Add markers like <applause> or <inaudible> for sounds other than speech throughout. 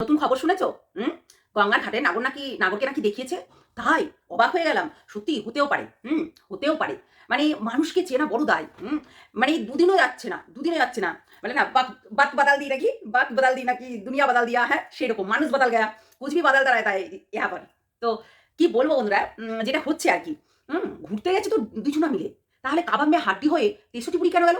নতুন খবর শুনেছো? হুম? গঙ্গার ঘাটে নাগর নাকি, নাগরকে নাকি দেখিয়েছে? তাই অবাক হয়ে গেলাম। সত্যি, হতেও পারে। হুম, হতেও পারে। মানে মানুষকে চেনা বড় দায়। হুম মানে দুদিনও যাচ্ছে না, দুদিনও যাচ্ছে না। বলে না, বাক বদল দি নাকি? বাক বাদাল দি নাকি? দুনিয়া বাদাল দিয়া হ্যাঁ সেরকম। মানুষ বাদাল গেয়া। কুচবি বাদাল দাঁড়ায় তাই ইহা पर তো কি বলব বন্ধুরা যেটা হচ্ছে আর কি। হুম, ঘুরতে গেছে তো দুজনা মিলে। তাহলে কাবাম্বে হাড্ডি হয়ে তেষট্টি বুড়ি কেন গেল?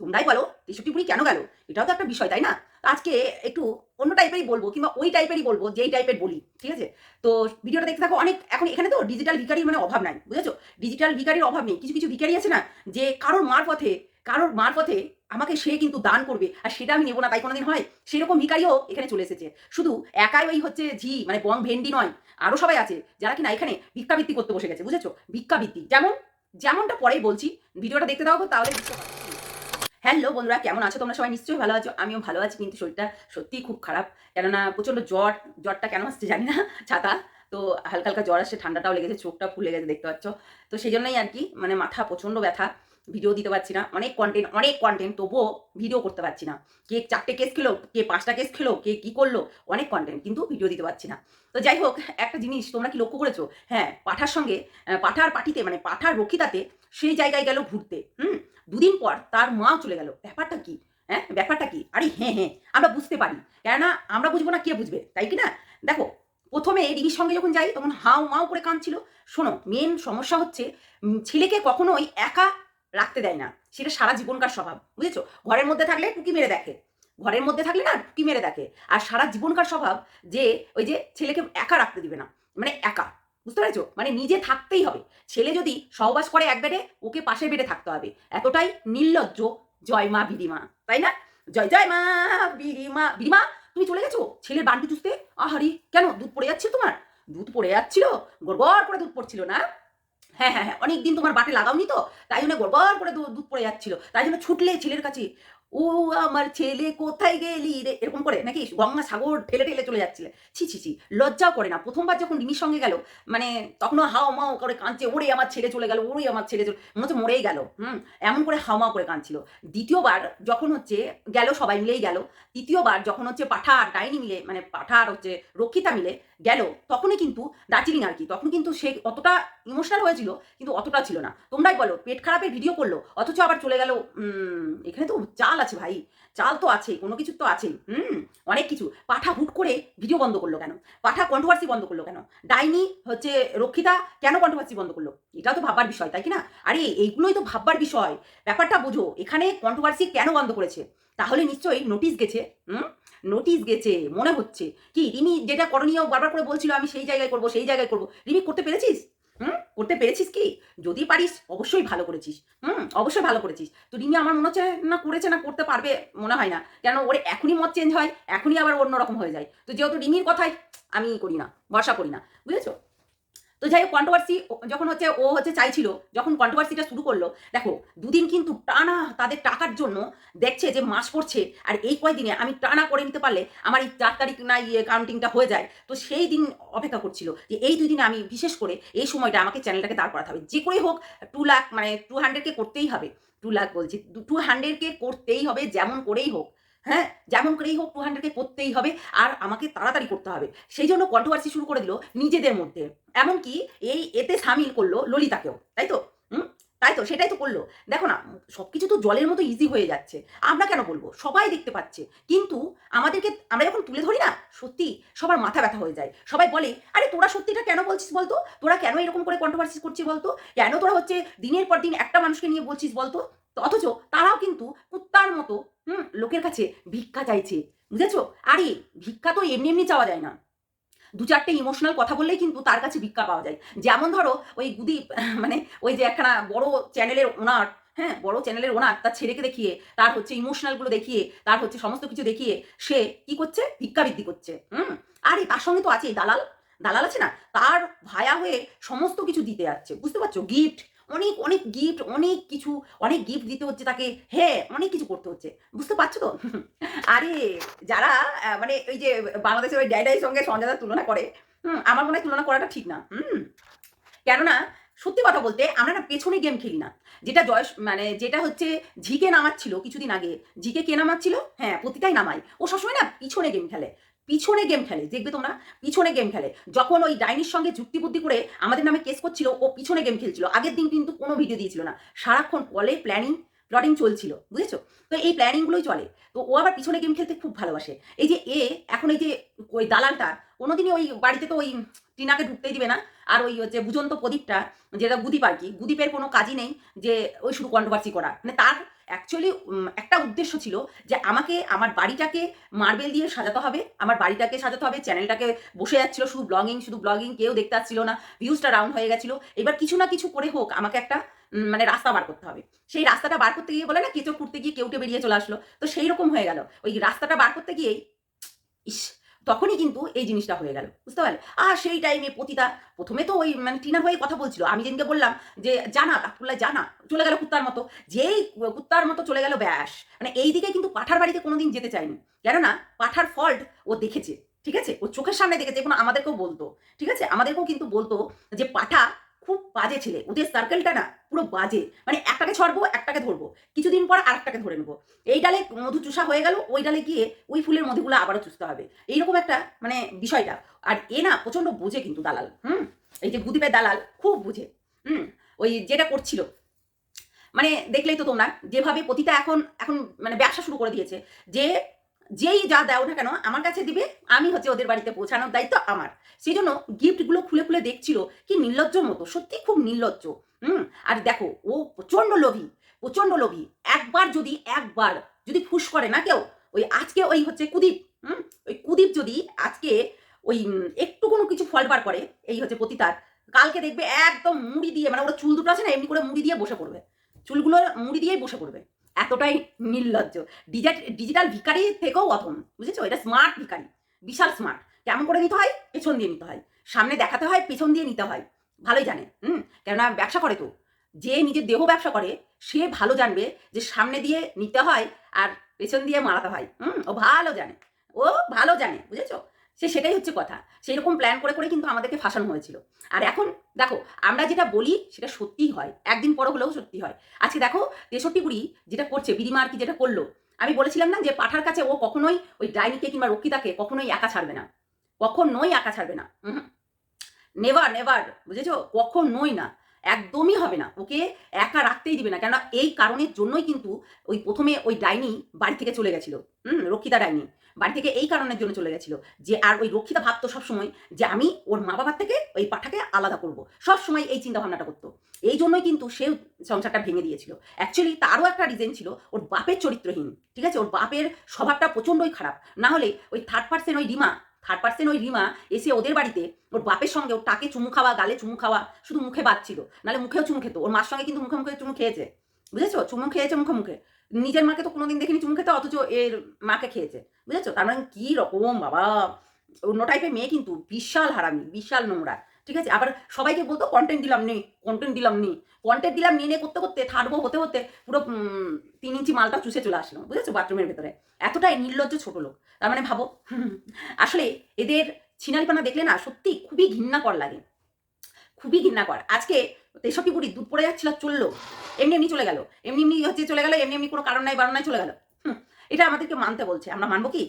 তোমরাই বলো, তেষট্টি বুড়ি কেন গেল? এটাও তো একটা বিষয়, তাই না? আজকে একটু অন্য টাইপেরই বলব কিংবা ওই টাইপেরই বলব, যেই টাইপের বলি, ঠিক আছে? তো ভিডিওটা দেখতে থাকো, অনেক, এখন এখানে তো ডিজিটাল ভিকারির মানে অভাব নাই, বুঝেছ? ডিজিটাল ভিকারির অভাব নেই, কিছু কিছু ভিকারি আছে না, যে কারোর মার পথে কারোর মার পথে আমাকে সে কিন্তু দান করবে, আর সেটা আমি নেব না, তাই কোনোদিন হয়? সেরকম ভিকারিও এখানে চলে এসেছে। শুধু একাই ওই হচ্ছে ঝি মানে বং ভেন্ডি নয় আরও সবাই আছে, যারা কিনা এখানে ভিক্ষাবৃত্তি করতে বসে গেছে, বুঝেছ? ভিক্ষাবৃত্তি যেমন, যেমনটা পরেই বলছি, ভিডিওটা দেখতে দাও তাহলে বুঝতে পারবে হ্যালো বন্ধুরা, কেমন আছো? তোমরা সবাই নিশ্চয়ই ভালো আছো। আমিও ভালো আছি, কিন্তু শরীরটা সত্যিই খুব খারাপ। কেননা প্রচণ্ড জ্বর, জ্বরটা কেন আসছে জানি না, ছাতা। তো হালকা হালকা জ্বর আসছে, ঠান্ডাটাও লেগেছে, চোখটা ফুলে গেছে, দেখতে পাচ্ছ। তো সেই জন্যই আর কি মানে মাথা প্রচণ্ড ব্যথা, ভিডিও দিতে পারছি না। অনেক কন্টেন্ট অনেক কন্টেন্ট তবুও ভিডিও করতে পারছি না। কে চারটে কেস খেলো, কে পাঁচটা কেস খেলো, কে কী করল, অনেক কন্টেন্ট কিন্তু ভিডিও দিতে পারছি না। তো যাই হোক, একটা জিনিস তোমরা কি লক্ষ্য করেছ? হ্যাঁ পাঠার সঙ্গে, পাঠার পাটিতে মানে পাঠার রক্ষিতাতে সেই জায়গায় গেল ঘুরতে, হুম? দুদিন পর তার মাও চলে গেল। ব্যাপারটা কি? হ্যাঁ ব্যাপারটা কি? আরে হ্যাঁ হ্যাঁ আমরা বুঝতে পারি। কেননা আমরা বুঝব না, কে বুঝবে? তাই কি না? দেখো, প্রথমে রিমির সঙ্গে যখন যাই, তখন হাও মাও করে কাঁদছিল। শোনো মেন সমস্যা হচ্ছে ছেলেকে কখনোই একা রাখতে দেয় না। সেটা সারা জীবনকার স্বভাব, বুঝেছ? ঘরের মধ্যে থাকলে টুকি মেরে দেখে। ঘরের মধ্যে থাকলে না টুকি মেরে দেখে। আর সারা জীবনকার স্বভাব যে, ওই যে ছেলেকে একা রাখতে দিবে না। মানে একা। বুঝতে পেরেছ? মানে নিজে থাকতেই হবে। ছেলে যদি সহবাস করে এক বেডে, ওকে পাশের বেডে থাকতে হবে। এতটাই নির্লজ্জ। জয় মা বিরিমা তাই না? জয় জয় মা বিরিমা বিরিমা তুমি চলে গেছো? ছেলের বান্টি চুষতে? আহারি কেন? দুধ পড়ে যাচ্ছে তোমার? দুধ পড়ে যাচ্ছিল? গড়গড় করে দুধ পড়ছিল না? হ্যাঁ হ্যাঁ হ্যাঁ অনেক দিন তোমার বাটে লাগাওনি তো? তাই জন্য গড়গড় করে দুধ পড়ে যাচ্ছিল। তাই জন্য ছুটলে ছেলের কাছে ও আমার ছেলে কোথায় গেলি রে? এরকম করে নাকি গঙ্গা সাগর ঠেলে ঠেলে চলে যাচ্ছিলে। ছি ছি ছি, লজ্জাও করে না। প্রথমবার যখন রিমির সঙ্গে গেল মানে তখনও হাও মাও করে কাঁদছে, ওরে আমার ছেলে চলে গেল, ওরে আমার ছেলে চলে, মনে হচ্ছে মরেই গেল, হুম? এমন করে হাও মাও করে কাঁদছিল। দ্বিতীয়বার যখন হচ্ছে গেল সবাই মিলেই গেল, তৃতীয়বার যখন হচ্ছে পাঠা আর ডাইনি মিলে মানে পাঠা আর হচ্ছে রক্ষিতা মিলে গেল, তখনই কিন্তু দার্জিলিং আর কি, তখন কিন্তু সে অতটা ইমোশনাল হয়েছিল, কিন্তু অতটা ছিল না। তোমরাই বলো, পেট খারাপের ভিডিও করল, অথচ আবার চলে গেল এখানে তো চাল আছে ভাই, চাল তো আছে, কোনো কিছু তো আছেই হুম, অনেক কিছু। পাঠা হুট করে ভিডিও বন্ধ করল কেন? পাঠা কন্ট্রোভার্সি বন্ধ করল কেন? ডাইনি হচ্ছে রক্ষিতা কেন কন্ট্রোভার্সি বন্ধ করল? এটাও তো ভাববার বিষয়, তাই কি না? আরে, এইগুলোই তো ভাববার বিষয়। ব্যাপারটা বুঝো, এখানে কন্ট্রোভার্সি কেন বন্ধ করেছে? তাহলে নিশ্চয়ই নোটিশ গেছে, হুম? নোটিশ গেছে, মনে হচ্ছে। কি, রিমি যেটা করণীয় বারবার করে বলছিল, আমি সেই জায়গায় করব, সেই জায়গায় করব। রিমি, করতে পেরেছিস? হুম? করতে পেরেছিস কি? যদি পারিস, অবশ্যই ভালো করেছিস। হুম? অবশ্যই ভালো করেছিস। তো রিমি আমার মনে হচ্ছে না, করেছে না, করতে পারবে, মনে হয় না। কেন, ওর এখনই মত চেঞ্জ হয়, এখনই আবার অন্যরকম হয়ে যায়। তো যেহেতু রিমির কথাই আমি করি না, ভরসা করি না, বুঝেছ? তো যাই হোক কন্ট্রোভার্সি যখন হচ্ছে ও হচ্ছে চাইছিল, যখন কন্ট্রোভার্সিটা শুরু করল, দেখো, দুদিন কিন্তু টানা তাদের টাকার জন্য দেখছে যে মাস পড়ছে, আর এই কয়দিনে আমি টানা করে নিতে পারলে আমার এই চার তারিখ না ইয়ে কাউন্টিংটা হয়ে যায়। তো সেই দিন অপেক্ষা করছিল যে এই দুই দিনে আমি বিশেষ করে এই সময়টা আমাকে চ্যানেলটাকে দাঁড় করাতে হবে। যে করেই হোক, টু লাখ মানে টু হান্ড্রেডকে করতেই হবে। টু লাখ বলছি, টু হান্ড্রেডকে করতেই হবে, যেমন করেই হোক। হ্যাঁ যেমন করেই হোক টু হান্ড্রেডকে করতেই হবে আর আমাকে তাড়াতাড়ি করতে হবে। সেই জন্য কন্ট্রোভার্সি শুরু করে দিল নিজেদের মধ্যে। এমনকি এই এতে সামিল করল ললিতাকেও, তাই তো? তাই তো? সেটাই তো করল। দেখো না সব কিছু তো জলের মতো ইজি হয়ে যাচ্ছে। আমরা কেন বলব? সবাই দেখতে পাচ্ছে। কিন্তু আমাদেরকে, আমরা যখন তুলে ধরি না, সত্যি সবার মাথা ব্যথা হয়ে যায়। সবাই বলে, আরে তোরা সত্যিটা কেন বলছিস বলতো? তোরা কেন এরকম করে কন্ট্রোভার্সি করছিস বলতো? কেন তোরা হচ্ছে দিনের পর দিন একটা মানুষকে নিয়ে বলছিস বলতো? অথচ তারাও কিন্তু কুত্তার মতো, হুম, লোকের কাছে ভিক্ষা চাইছে, বুঝেছ? আরে, ভিক্ষা তো এমনি এমনি চাওয়া যায় না। দু চারটে ইমোশনাল কথা বললেই কিন্তু তার কাছে ভিক্ষা পাওয়া যায়। যেমন ধরো, ওই গুদি <laughs> মানে ওই যে একখানা বড় চ্যানেলের ওনার হ্যাঁ বড় চ্যানেলের ওনার তার ছেলেকে দেখিয়ে, তার হচ্ছে ইমোশনালগুলো দেখিয়ে, তার হচ্ছে সমস্ত কিছু দেখিয়ে, সে কি করছে? ভিক্ষাবৃত্তি করছে, হুম? আরে, তার সঙ্গে তো আছে দালাল। দালাল আছে না? তার ভায়া হয়ে সমস্ত কিছু দিতে যাচ্ছে বুঝতে পারছ? গিফট অনেক অনেক গিফট অনেক কিছু, অনেক গিফট দিতে হচ্ছে তাকে। হ্যাঁ অনেক কিছু করতে হচ্ছে। বুঝতে পারছ তো? <laughs> আরে, যারা মানে ওই যে বাংলাদেশের ওই ড্যাডাইয়ের সঙ্গে সঞ্জয়দার তুলনা করে, হুম, আমার মনে হয় তুলনা করাটা ঠিক না, হুম। কেননা, সত্যি কথা বলতে, আমরা না পেছনে গেম খেলি না। যেটা জয় মানে যেটা হচ্ছে ঝিকে নামাচ্ছিল কিছুদিন আগে। ঝিকে কে নামাচ্ছিল? হ্যাঁ প্রতিটাই নামাই ও সবসময় না পিছনে গেম খেলে। পিছনে গেম খেলে, দেখবে তোমরা? পিছনে গেম খেলে। যখন ওই ডাইনির সঙ্গে যুক্তি বুদ্ধি করে আমাদের নামে কেস করছিল, ও পিছনে গেম খেলছিল। আগের দিন কিন্তু কোনো ভিডিও দিয়েছিল না। সারাক্ষণ কলে প্ল্যানিং প্লটিং চলছিল, বুঝেছ? তো এই প্ল্যানিংগুলোই চলে। তো ও আবার পিছনে গেম খেলতে খুব ভালোবাসে। এই যে এ, এখন এই যে ওই দালালটা, কোনোদিনই ওই বাড়িতে তো ওই টিনাকে ঢুকতেই দিবে না। আর ওই হচ্ছে বুঝন্ত প্রদীপটা, যেটা গুদীপ আর কি, গুদীপের কোনো কাজই নেই যে ওই শুধু কন্ট্রোভার্সি করা। মানে তার অ্যাকচুয়ালি একটা উদ্দেশ্য ছিল যে আমাকে, আমার বাড়িটাকে মার্বেল দিয়ে সাজাতে হবে, আমার বাড়িটাকে সাজাতে হবে, চ্যানেলটাকে বসে যাচ্ছিল, শুধু ব্লগিং শুধু ব্লগিং কেউ দেখতে আসছিল না ভিউজটা রাউন্ড হয়ে গেছিল। এবার কিছু না কিছু করে হোক, আমাকে একটা মানে রাস্তা বার করতে হবে। সেই রাস্তাটা বার করতে গিয়ে বলে না, কেঁচো খুঁড়তে গিয়ে কেউটে বেরিয়ে চলে আসলো। তো সেই রকম হয়ে গেল। ওই রাস্তাটা বার করতে গিয়েই, ইস তখনই কিন্তু এই জিনিসটা হয়ে গেল, বুঝতে পারলে? আর সেই টাইমে পতিতা প্রথমে তো ওই মানে টিনার হয়ে কথা বলছিল। আমি যেদিনকে বললাম যে জানা কাকুল্লা জানা চলে গেল কুত্তার মতো। যেই কুত্তার মতো চলে গেল ব্যাস। মানে এই দিকে কিন্তু পাঠার বাড়িতে কোনোদিন যেতে চায়নি। কেননা পাঠার ফল্ট ও দেখেছে, ঠিক আছে? ও চোখের সামনে দেখেছে, এখন আমাদেরকেও বলতো, ঠিক আছে? আমাদেরকেও কিন্তু বলতো যে, পাঠা খুব বাজে ছেলে। ওদের সার্কেলটা না পুরো বাজে। মানে একটাকে ছড়বো, একটাকে ধরবো। কিছুদিন পর আরেকটাকে ধরে নেব। এই ডালে মধু চুষা হয়ে গেল, ওই ডালে গিয়ে ওই ফুলের মধুগুলো আবারও চুষতে হবে। এইরকম একটা মানে বিষয়টা। আর এ না প্রচণ্ড বোঝে কিন্তু দালাল। হুম? এই যে গুদীপের দালাল, খুব বুঝে। হুম? ওই যেটা করছিল। মানে দেখলেই তো তোমরা, যেভাবে পতিতা এখন এখন মানে ব্যবসা শুরু করে দিয়েছে, যে যেই যা দাও না কেন, আমার কাছে দিবে, আমি হচ্ছে ওদের বাড়িতে পৌঁছানোর দায়িত্ব আমার। সেই জন্য গিফটগুলো খুলে খুলে দেখছিল কি নির্লজ্জ মতো, সত্যি খুব নির্লজ্জ। হুম, আর দেখো, ও প্রচণ্ড লোভী প্রচণ্ড লোভী। একবার যদি একবার যদি ফুস করে না কেউ, ওই আজকে ওই হচ্ছে কুদীপ, হুম, ওই কুদীপ যদি আজকে ওই একটু কোনো কিছু ফল বার করে, এই হচ্ছে পতিতার, কালকে দেখবে একদম মুড়ি দিয়ে মানে ওরা চুল দুটো আছে না, এমনি করে মুড়ি দিয়ে বসে পড়বে। চুলগুলো মুড়ি দিয়েই বসে পড়বে। এতটাই নির্লজ্জ। ডিজিটাল ভিকারি থেকেও অথম বুঝেছ? এটা স্মার্ট ভিকারি বিশাল স্মার্ট কেমন করে নিতে হয়? পেছন দিয়ে নিতে হয়। সামনে দেখাতে হয়, পেছন দিয়ে নিতে হয়। ভালোই জানে, হুম? কেননা ব্যবসা করে তো। যে নিজের দেহ ব্যবসা করে, সে ভালো জানবে যে সামনে দিয়ে নিতে হয় আর পেছন দিয়ে মারাতে হয়। হুম? ও ভালো জানে। ও ভালো জানে, বুঝেছ? সে সেটাই হচ্ছে কথা। সেই রকম প্ল্যান করে করে কিন্তু আমাদেরকে ফাঁসানো হয়েছিল। আর এখন দেখো, আমরা যেটা বলি সেটা সত্যিই হয়। একদিন পর হলেও সত্যি হয়। আজকে দেখো, তেষট্টি বুড়ি যেটা করছে বিরিমা আর কি যেটা করল, আমি বলেছিলাম না যে পাঠার কাছে ও কখনোই ওই ডাইনিকে কিংবা রক্ষিতাকে কখনোই একা ছাড়বে না। কখনোই একা ছাড়বে না। নেভার নেভার বুঝেছ? কখনোই না। একদমই হবে না। ওকে একা রাখতেই দিবে না। কেননা এই কারণের জন্যই কিন্তু ওই প্রথমে ওই ডাইনি বাড়ি থেকে চলে গেছিল। হুম, রক্ষিতা ডাইনি বাড়ি থেকে এই কারণের জন্য চলে গেছিল যে, আর ওই রক্ষিতা ভাবতো সবসময় যে, আমি ওর মা বাবার থেকে ওই পাঠাকে আলাদা করব। সব সময় এই চিন্তা ভাবনাটা করতো। এই জন্যই কিন্তু সে সংসারটা ভেঙে দিয়েছিল। অ্যাকচুয়ালি তারও একটা রিজন ছিল, ওর বাপের চরিত্রহীন। ঠিক আছে? ওর বাপের স্বভাবটা প্রচণ্ডই খারাপ। না হলে ওই থার্ড পার্সেন্ট ওই রিমা থার্ড পার্সেন ওই রিমা এসে ওদের বাড়িতে, ওর বাপের সঙ্গে ওর টাকে চুমু খাওয়া, গালে চুমু খাওয়া, শুধু মুখে বাচ্ছিল নাহলে মুখেও চুমু খেত। ওর মার সঙ্গে কিন্তু মুখে মুখে চুমু খেয়েছে। বুঝেছ? চুমু খেয়েছে মুখে মুখে। নিজের মাকে তো কোনোদিন দেখিনি চুমু খেতে, অথচ এর মাকে খেয়েছে। বুঝেছ? তার মানে কী রকম, বাবা! অন্য টাইপের মেয়ে কিন্তু বিশাল হারামি, বিশাল নোংরা। ঠিক আছে? আবার সবাইকে বলতো কন্টেন্ট দিলাম, নেই কন্টেন্ট দিলাম, নেই। কন্টেন্ট দিলাম, নিয়ে নিয়ে, করতে করতে থার্ড হতে হতে পুরো তিন ইঞ্চি মালটা চুষে চলে আসলো, বুঝেছ? বাথরুমের ভেতরে। এতটাই নির্লজ্জ ছোট লোক। তার মানে ভাবো, <laughs> আসলে এদের ছিনালিপানা দেখলে না সত্যি খুবই ঘৃণাকর লাগে। খুবই ঘৃণাকর। আজকে তেষট্টি বুড়ি দুধ পড়ে যাচ্ছিল, চলল, এমনি এমনি চলে গেল। এমনি এমনি হচ্ছে চলে গেল, এমনি এমনি কোনো কারণ নাই, বারণ নাই, চলে গেল। এটা আমাদেরকে মানতে বলছে। আমরা মানবো কি?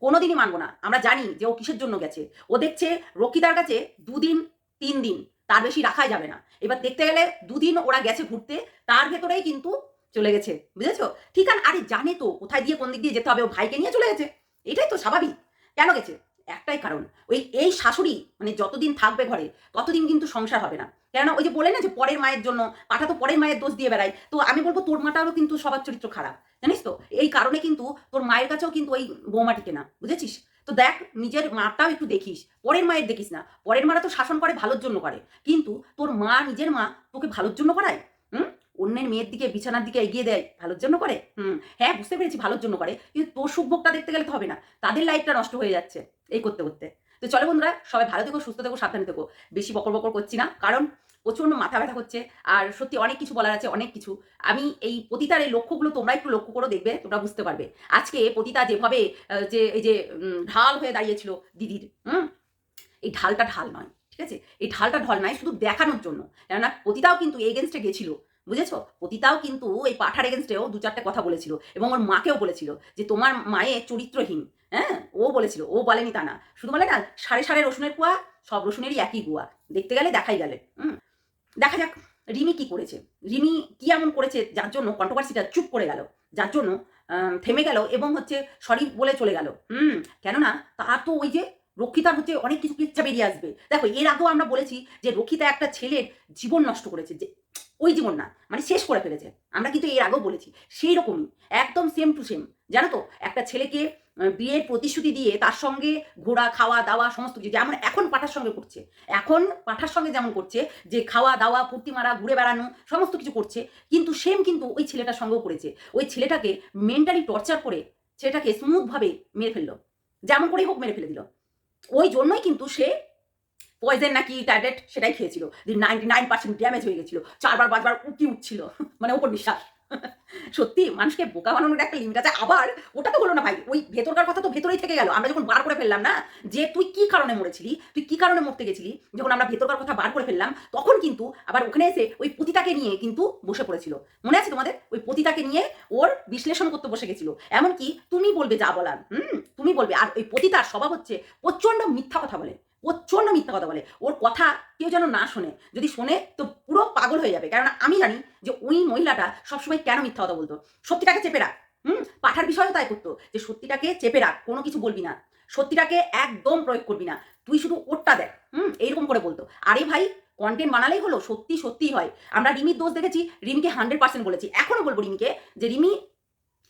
কোনোদিনই মানবো না। আমরা জানি যে ও কিসের জন্য গেছে। ও দেখছে রক্ষিতার কাছে দুদিন, তিন দিন, তার বেশি রাখাই যাবে না। এবার দেখতে গেলে দুদিন ওরা গেছে ঘুরতে, তার ভেতরেই কিন্তু চলে গেছে। বুঝেছ? ঠিক আছে, আরে জানে তো কোথায় দিয়ে কোন দিক দিয়ে যেতে হবে, ও ভাইকে নিয়ে চলে গেছে। এটাই তো স্বাভাবিক। কেন গেছে? একটাই কারণ, ওই, এই শাশুড়ি মানে যতদিন থাকবে ঘরে, ততদিন কিন্তু সংসার হবে না। কেননা ওই যে বলে না যে পরের মায়ের জন্য, পাঠা তো পরের মায়ের দোষ দিয়ে বেড়ায়। তো আমি বলব তোর মাটারও কিন্তু সবার চরিত্র খারাপ, জানিস তো? এই কারণে কিন্তু তোর মায়ের কাছেও কিন্তু ওই বৌমা টিকে না, বুঝেছিস? তো দেখ, নিজের মাটাও একটু দেখিস, পরের মায়ের দেখিস না। পরের মারা তো শাসন করে, ভালোর জন্য করে। কিন্তু তোর মা, নিজের মা তোকে ভালোর জন্য করায়, হুম? অন্যের মেয়ের দিকে, বিছানার দিকে এগিয়ে দেয়, ভালোর জন্য করে, হুম? হ্যাঁ বুঝতে পেরেছি ভালোর জন্য করে, কিন্তু তোর সুখভোগটা দেখতে গেলে তো হবে না। তাদের লাইফটা নষ্ট হয়ে যাচ্ছে, এই করতে করতে। তো চলো বন্ধুরা, সবাই ভালো থেকো, সুস্থ থেকো, সাবধানে থেকো। বেশি বকর বকর করছি না, কারণ প্রচণ্ড মাথা ব্যথা করছে আর সত্যি অনেক কিছু বলার আছে, অনেক কিছু। আমি এই পতিতার এই লক্ষ্যগুলো তোমরা একটু লক্ষ্য করে দেখবে, তোমরা বুঝতে পারবে। আজকে পতিতা যেভাবে যে এই যে ঢাল হয়ে দাঁড়িয়েছিল দিদির, হুম? এই ঢালটা ঢাল নয়, ঠিক আছে? এই ঢালটা ঢল নয়, শুধু দেখানোর জন্য। কেননা পতিতাও কিন্তু এগেনস্টে গেছিল। বুঝেছ? পতিতাও কিন্তু এই পাঠার এগেনস্টেও দু চারটে কথা বলেছিল এবং ওর মাকেও বলেছিল যে তোমার মায়ে চরিত্রহীন হ্যাঁ? ও বলেছিল, ও বলেনি তা না। শুধু বলে না, সাড়ে সাড়ে রসুনের কুয়া, সব রসুনেরই একই গুয়া। দেখতে গেলে দেখাই গেলে, হুম? দেখা যাক, রিমি কি করেছে? রিমি কি এমন করেছে যার জন্য কন্ট্রোভার্সিটা চুপ করে গেল, যার জন্য থেমে গেল এবং হচ্ছে সরি বলে চলে গেল, হুম? কেননা, তার তো ওই যে রক্ষিতার হচ্ছে অনেক কিছু কিচ্ছা বেরিয়ে আসবে। দেখো, এর আগেও আমরা বলেছি যে রক্ষিতা একটা ছেলের জীবন নষ্ট করেছে, যে ওই জীবন না মানে শেষ করে ফেলেছে। আমরা কিন্তু এর আগেও বলেছি, সেই রকমই, একদম সেম টু সেম জানো তো, একটা ছেলেকে বিয়ের প্রতিশ্রুতি দিয়ে তার সঙ্গে ঘোরা খাওয়া, দাওয়া, সমস্ত কিছু, যেমন এখন পাঠার সঙ্গে করছে, এখন পাঠার সঙ্গে যেমন করছে, যে খাওয়া, দাওয়া, ফুর্তি মারা, ঘুরে বেড়ানো, সমস্ত কিছু করছে, কিন্তু সেম কিন্তু ওই ছেলেটার সঙ্গেও করেছে। ওই ছেলেটাকে মেন্টালি টর্চার করে ছেলেটাকে স্মুথভাবে মেরে ফেলল। যেমন করেই হোক মেরে ফেলে দিল। ওই জন্যই কিন্তু সে পয়জেন নাকি ট্যাবলেট সেটাই খেয়েছিল। নাইনটি নাইন পার্সেন্ট ড্যামেজ হয়ে গেছিল। চারবার, পাঁচবার উঁকি উঠছিল। মানে ওপর বিশ্বাস। <laughs> সত্যি, মানুষকে বোকা বানানোর একটা লিমিট আছে। আবার ওটা তো হলো না ভাই, ওই ভেতরকার কথা তো ভেতরেই থেকে গেল। আমরা যখন বার করে ফেললাম না, যে তুই কি কারণে মরেছিলি, তুই কি কারণে মরতে গেছিলি, যখন আমরা ভেতরকার কথা বার করে ফেললাম, তখন কিন্তু আবার ওখানে এসে ওই পতিতাকে নিয়ে কিন্তু বসে পড়েছিল। মনে আছে তোমাদের? ওই পতিতাকে নিয়ে ওর বিশ্লেষণ করতে বসে গেছিল। এমনকি তুমি বলবে যা বলার, হুম? তুমি বলবে, আর ওই পতিতার স্বভাব হচ্ছে প্রচণ্ড মিথ্যা কথা বলে। প্রচণ্ড মিথ্যা কথা বলে। ওর কথা কেউ যেন না শোনে। যদি শোনে, তো পুরো পাগল হয়ে যাবে। কেননা আমি জানি যে ওই মহিলাটা সবসময় কেন মিথ্যা কথা বলতো। সত্যিটাকে চেপে রাখ, হুম? পাঠার বিষয়েও তাই করতো যে সত্যিটাকে চেপে রাখ, কোনো কিছু বলবি না। সত্যিটাকে একদম প্রয়োগ করবি না। তুই শুধু ওরটা দেখ, হুম? এইরকম করে বলতো। আরে ভাই কন্টেন্ট বানালেই হলো, সত্যি সত্যিই হয়। আমরা রিমির দোষ দেখেছি, রিমিকে হান্ড্রেড পার্সেন্ট বলেছি। এখনও বলব রিমিকে যে, রিমি,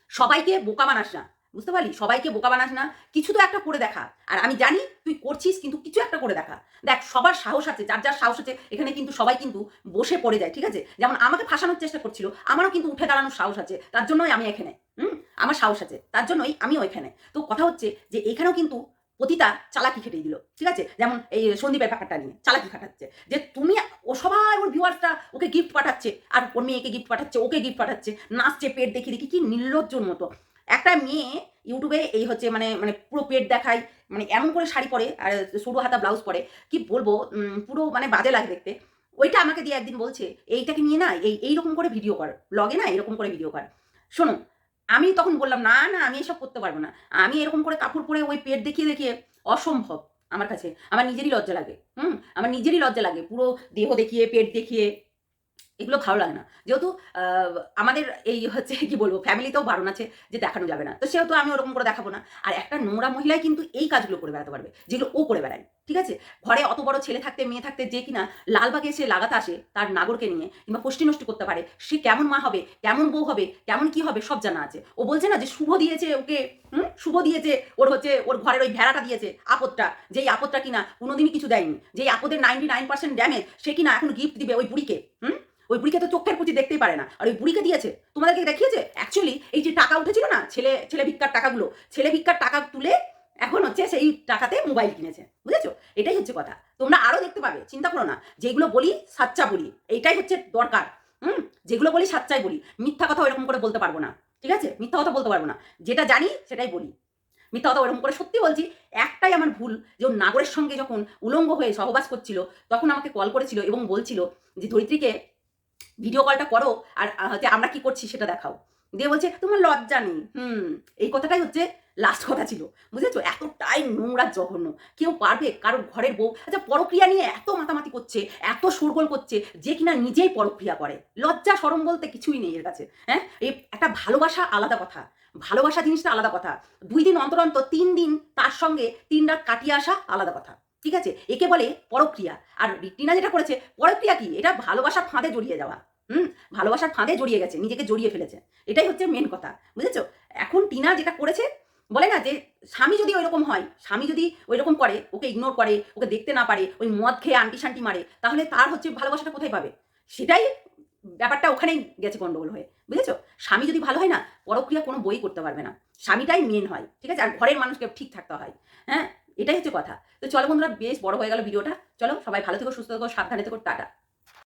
সবাইকে বোকা বানাস না। বুঝতে পারলি? সবাইকে বোকা বানাস না। কিছু তো একটা করে দেখা। আর আমি জানি তুই করছিস, কিন্তু কিছু একটা করে দেখা। দেখ, সবার সাহস আছে, যার যার সাহস আছে, এখানে কিন্তু সবাই কিন্তু বসে পড়ে যায়, ঠিক আছে? যেমন আমাকে ফাঁসানোর চেষ্টা করছিল, আমারও কিন্তু উঠে দাঁড়ানোর সাহস আছে, তার জন্যই আমি এখানে, হুম? আমার সাহস আছে, তার জন্যই আমি ওইখানে তো কথা হচ্ছে যে, এখানেও কিন্তু পতিতা চালাকি খেটে দিল, ঠিক আছে? যেমন এই সন্দীপের ব্যাপারটা নিয়ে, চালাকি খাটাচ্ছে। যে তুমি, ও সবাই ওর ভিউয়ার্সটা ওকে গিফট পাঠাচ্ছে, আর ওর মেয়েকে গিফট পাঠাচ্ছে, ওকে গিফট পাঠাচ্ছে, নাচছে, পেট দেখি দেখি কি নির্লজ্জর মতো। একটা মেয়ে ইউটিউবে এই হচ্ছে মানে মানে পুরো পেট দেখায় মানে এমন করে শাড়ি পরে আর সরু হাতা ব্লাউজ পরে, কি বলব পুরো মানে বাজে লাগে দেখতে। ওইটা আমাকে দিয়ে একদিন বলছে, এইটাকে নিয়ে না, এই এইরকম করে ভিডিও কর ব্লগে না এরকম করে ভিডিও কর। শোনো, আমি তখন বললাম, না না, আমি এসব করতে পারব না। আমি এরকম করে কাপড় পরে ওই পেট দেখিয়ে দেখিয়ে অসম্ভব আমার কাছে। আমার নিজেরই লজ্জা লাগে, হুম? আমার নিজেরই লজ্জা লাগে পুরো দেহ দেখিয়ে, পেট দেখিয়ে। এগুলো ভালো লাগে না। যেহেতু আমাদের এই হচ্ছে কি বলব, ফ্যামিলিতেও বারণ আছে যে দেখানো যাবে না। তো সেহেতু আমি ওরকম করে দেখাবো না। আর একটা নোংরা মহিলাই কিন্তু এই কাজগুলো করে বেড়াতে পারবে, যেগুলো ও করে বেড়ায়, ঠিক আছে? ঘরে অত বড় ছেলে থাকতে, মেয়ে থাকতে যে কিনা লালবাগে এসে লাগাতে আসে তার নাগরকে নিয়ে কিংবা পুষ্টি নষ্ট করতে পারে, সে কেমন মা হবে, কেমন বউ হবে, কেমন কি হবে সব জানা আছে। ও বলছে না যে শুভ দিয়েছে ওকে, হুম? শুভ দিয়েছে, ওর হচ্ছে, ওর ঘরের ওই ভেড়াটা দিয়েছে, আপদটা, যেই আপদটা কিনা কোনোদিনই কিছু দেয়নি, যেই আপদের নাইনটি নাইন পার্সেন্ট ড্যামেজ সে কিনা এখন গিফট দিবে ওই বুড়িকে, হুম? ওই বুড়িকে তো চোখের পুঁতি দেখতেই পারে না। আর ওই বুড়িকে দিয়েছে। তোমাদেরকে দেখিয়েছে? অ্যাকচুয়ালি এই যে টাকা উঠেছিল না, ছেলে ছেলে ভিক্ষার টাকাগুলো, ছেলে ভিক্ষার টাকা তুলে এখন হচ্ছে সেই টাকাতে মোবাইল কিনেছে। বুঝেছ? এটাই হচ্ছে কথা। তোমরা আরও দেখতে পাবে, চিন্তা করো না। যেগুলো বলি, সাচ্চা বলি, এইটাই হচ্ছে দরকার। হুম? যেগুলো বলি, সাচ্চাই বলি। মিথ্যা কথা ওইরকম করে বলতে পারব না। ঠিক আছে? মিথ্যা কথা বলতে পারব না। যেটা জানি, সেটাই বলি। মিথ্যা কথা ওরকম করে সত্যি বলছি, একটাই আমার ভুল যে ওর নাগরের সঙ্গে যখন উলঙ্গ হয়ে সহবাস করছিল, তখন আমাকে কল করেছিল এবং বলছিল যে ধরিত্রীকে ভিডিও কলটা করো, আর হচ্ছে আমরা কি করছি সেটা দেখাও। দিয়ে বলছে, তোমার লজ্জা নেই, হুম, এই কথাটাই হচ্ছে লাস্ট কথা ছিল। বুঝেছ? এতটাই নোংরা, জঘন্য। কেউ পারবে? কারোর ঘরের বউ আচ্ছা পরক্রিয়া নিয়ে এত মাতামাতি করছে, এত শোরগোল করছে, যে কিনা নিজেই পরক্রিয়া করে। লজ্জা সরম বলতে কিছুই নেই এর কাছে হ্যাঁ? এই একটা ভালোবাসা আলাদা কথা। ভালোবাসা জিনিসটা আলাদা কথা। দুই দিন অন্তর অন্তর, তিন দিন তার সঙ্গে তিন রাত কাটিয়ে আসা আলাদা কথা। ঠিক আছে? একে বলে পরক্রিয়া। আর টিনা যেটা করেছে, পরক্রিয়া কি? এটা ভালোবাসার ফাঁদে জড়িয়ে যাওয়া। হুম? ভালোবাসার ফাঁদে জড়িয়ে গেছে, নিজেকে জড়িয়ে ফেলেছে। এটাই হচ্ছে মেন কথা, বুঝেছ? এখন টিনা যেটা করেছে, বলে না যে স্বামী যদি ওইরকম হয়, স্বামী যদি ওইরকম করে, ওকে ইগনোর করে, ওকে দেখতে না পারে, ওই মদ খেয়ে আন্টি শান্টি মারে, তাহলে তার হচ্ছে ভালোবাসাটা কোথায় পাবে? সেটাই ব্যাপারটা ওখানেই গেছে গন্ডগোল হয়ে, বুঝেছ? স্বামী যদি ভালো হয় না, পরক্রিয়া কোনো বই করতে পারবে না। স্বামীটাই মেন হয়, ঠিক আছে? আর ঘরের মানুষকে ঠিক থাকতে হয় হ্যাঁ? এটাই হচ্ছে কথা। তো চলো বন্ধুরা, বেশ বড় হয়ে গেল ভিডিওটা চলো সবাই ভালো থেকো, সুস্থ থেকো, সাবধানে থেকো, টাটা।